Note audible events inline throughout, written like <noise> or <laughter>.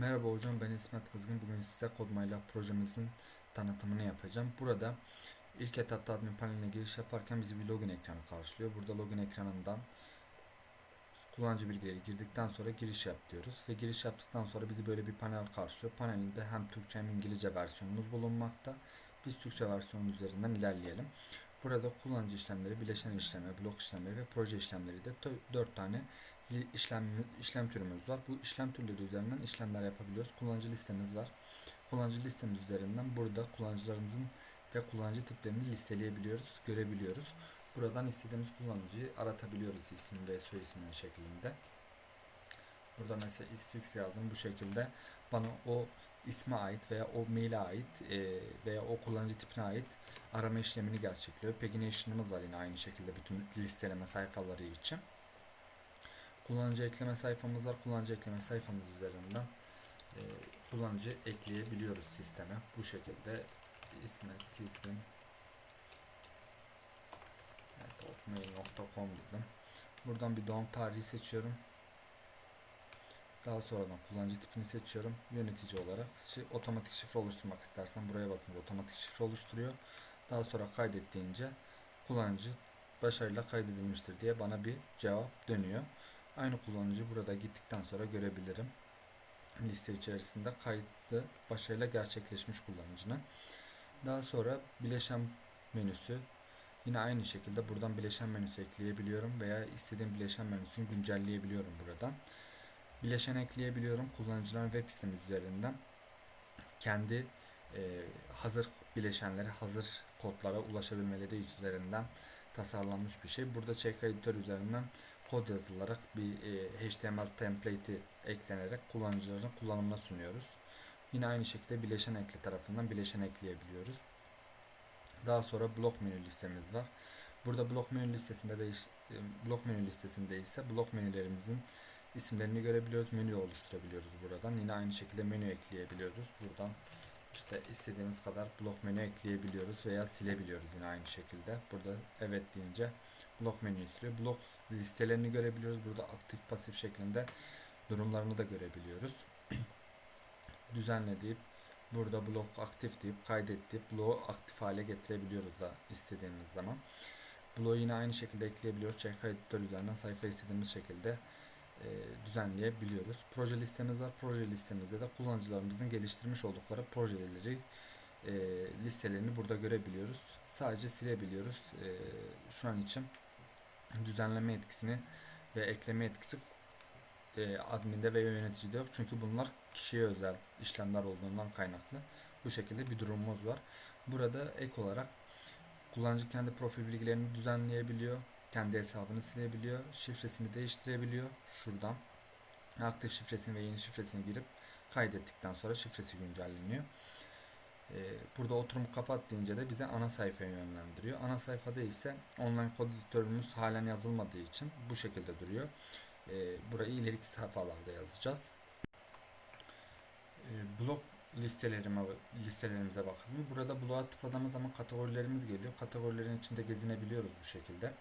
Merhaba hocam ben İsmet Kızgın. Bugün size Kodmayla projemizin tanıtımını yapacağım. Burada ilk etapta admin paneline giriş yaparken bizi bir login ekranı karşılıyor. Burada login ekranından kullanıcı bilgileri girdikten sonra giriş yap diyoruz. Ve giriş yaptıktan sonra bizi böyle bir panel karşılıyor. Panelinde hem Türkçe hem İngilizce versiyonumuz bulunmakta. Biz Türkçe versiyonun üzerinden ilerleyelim. Burada kullanıcı işlemleri, bileşen işlemleri, blok işlemleri ve proje işlemleri de 4 tane işlem işlem türümüz var. Bu işlem türleri üzerinden işlemler yapabiliyoruz. Kullanıcı listemiz var. Kullanıcı listemiz üzerinden burada kullanıcılarımızın ve kullanıcı tiplerini listeleyebiliyoruz, görebiliyoruz. Buradan istediğimiz kullanıcıyı aratabiliyoruz isim ve soy isminin şeklinde. Burada mesela XX yazdım bu şekilde bana o isme ait veya o maile ait e, veya o kullanıcı tipine ait arama işlemini gerçekliyor. Pagination'ımız var yine aynı şekilde bütün listeleme sayfaları için. Kullanıcı ekleme sayfamız var. Kullanıcı ekleme sayfamız üzerinden e, kullanıcı ekleyebiliyoruz sisteme. Bu şekilde İsmet Kizgin evet, dedim. Buradan bir doğum tarihi seçiyorum. Daha sonradan kullanıcı tipini seçiyorum. Yönetici olarak otomatik şifre oluşturmak istersen buraya basınca otomatik şifre oluşturuyor. Daha sonra kaydet deyince kullanıcı başarıyla kaydedilmiştir diye bana bir cevap dönüyor. Aynı kullanıcı burada gittikten sonra görebilirim. Liste içerisinde kaydı başarıyla gerçekleşmiş kullanıcının. Daha sonra bileşen menüsü yine aynı şekilde buradan bileşen menüsü ekleyebiliyorum veya istediğim bileşen menüsünü güncelleyebiliyorum buradan. Bileşen ekleyebiliyorum kullanıcıların web sitemiz üzerinden kendi e, hazır bileşenlere, hazır kodlara ulaşabilmeleri üzerinden tasarlanmış bir şey. Burada check editör üzerinden kod yazılarak bir e, HTML template'i eklenerek kullanıcıların kullanımına sunuyoruz. Yine aynı şekilde bileşen ekle tarafından bileşen ekleyebiliyoruz. Daha sonra blok menü listemiz var. Burada blok menü listesinde de e, blok menü listesinde ise blok menülerimizin isimlerini görebiliyoruz. Menü oluşturabiliyoruz buradan. Yine aynı şekilde menü ekleyebiliyoruz. Buradan işte istediğimiz kadar blok menü ekleyebiliyoruz veya silebiliyoruz yine aynı şekilde. Burada evet deyince blok menüyü siliyor. Blok listelerini görebiliyoruz. Burada aktif pasif şeklinde durumlarını da görebiliyoruz. <clears throat> Düzenle deyip burada blok aktif deyip kaydet deyip bloğu aktif hale getirebiliyoruz da istediğimiz zaman. Bloğu yine aynı şekilde ekleyebiliyoruz. Check editör üzerinden sayfa istediğimiz şekilde e, düzenleyebiliyoruz. Proje listemiz var. Proje listemizde de kullanıcılarımızın geliştirmiş oldukları projeleri e, listelerini burada görebiliyoruz. Sadece silebiliyoruz. E, şu an için düzenleme etkisini ve ekleme etkisi e, adminde ve yöneticide yok. Çünkü bunlar kişiye özel işlemler olduğundan kaynaklı. Bu şekilde bir durumumuz var. Burada ek olarak kullanıcı kendi profil bilgilerini düzenleyebiliyor. Kendi hesabını silebiliyor. Şifresini değiştirebiliyor. Şuradan aktif şifresini ve yeni şifresini girip kaydettikten sonra şifresi güncelleniyor. Ee, burada oturumu kapat deyince de bize ana sayfaya yönlendiriyor. Ana sayfada ise online kod editörümüz halen yazılmadığı için bu şekilde duruyor. Ee, burayı ileriki sayfalarda yazacağız. Ee, blok listelerime, listelerimize bakalım. Burada bloğa tıkladığımız zaman kategorilerimiz geliyor. Kategorilerin içinde gezinebiliyoruz bu şekilde.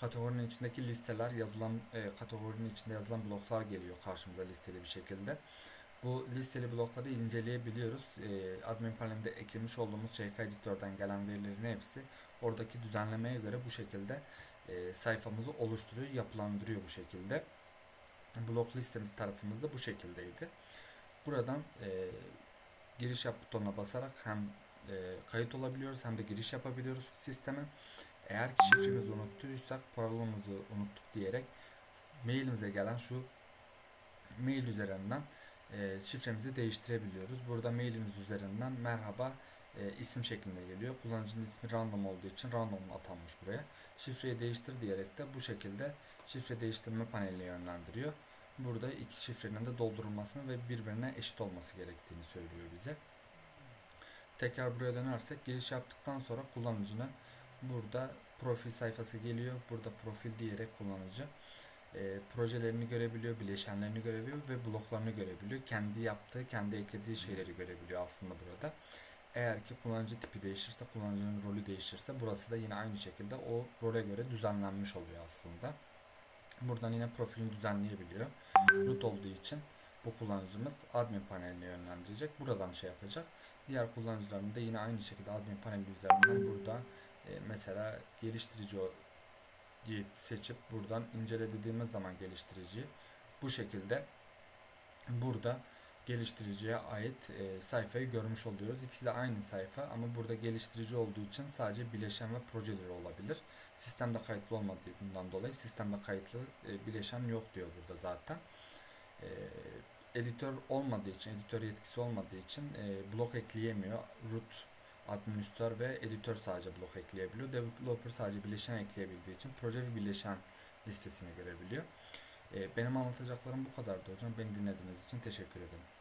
Kategorinin içindeki listeler yazılan e, kategorinin içinde yazılan bloklar geliyor karşımıza listeli bir şekilde. Bu listeli blokları inceleyebiliyoruz. E, admin panelinde eklemiş olduğumuz JK editörden gelen verilerin hepsi oradaki düzenlemeye göre bu şekilde e, sayfamızı oluşturuyor, yapılandırıyor bu şekilde. Blok listemiz tarafımız da bu şekildeydi. Buradan e, giriş yap butonuna basarak hem e, kayıt olabiliyoruz hem de giriş yapabiliyoruz sisteme. Eğer ki şifremizi unuttuysak parolumuzu unuttuk diyerek mailimize gelen şu mail üzerinden e, şifremizi değiştirebiliyoruz. Burada mailimiz üzerinden merhaba e, isim şeklinde geliyor. Kullanıcının ismi random olduğu için random atanmış buraya. Şifreyi değiştir diyerek de bu şekilde şifre değiştirme paneline yönlendiriyor. Burada iki şifrenin de doldurulmasını ve birbirine eşit olması gerektiğini söylüyor bize. Tekrar buraya dönersek giriş yaptıktan sonra kullanıcına burada profil sayfası geliyor. Burada profil diyerek kullanıcı e, projelerini görebiliyor, bileşenlerini görebiliyor ve bloklarını görebiliyor. Kendi yaptığı, kendi eklediği şeyleri görebiliyor aslında burada. Eğer ki kullanıcı tipi değişirse, kullanıcının rolü değişirse burası da yine aynı şekilde o role göre düzenlenmiş oluyor aslında. Buradan yine profilini düzenleyebiliyor. Root olduğu için bu kullanıcımız admin paneline yönlendirecek. Buradan şey yapacak. Diğer kullanıcıların da yine aynı şekilde admin paneli üzerinden burada e, mesela geliştirici diye seçip buradan incele dediğimiz zaman geliştirici bu şekilde burada geliştiriciye ait e, sayfayı görmüş oluyoruz. İkisi de aynı sayfa ama burada geliştirici olduğu için sadece bileşen ve projeleri olabilir. Sistemde kayıtlı olmadığından dolayı sistemde kayıtlı e, bileşen yok diyor burada zaten. E, editör olmadığı için, editör yetkisi olmadığı için blok ekleyemiyor. Root administratör ve editör sadece blok ekleyebiliyor. Developer sadece bileşen ekleyebildiği için proje ve bileşen listesini görebiliyor. E, benim anlatacaklarım bu kadardı hocam. Beni dinlediğiniz için teşekkür ederim.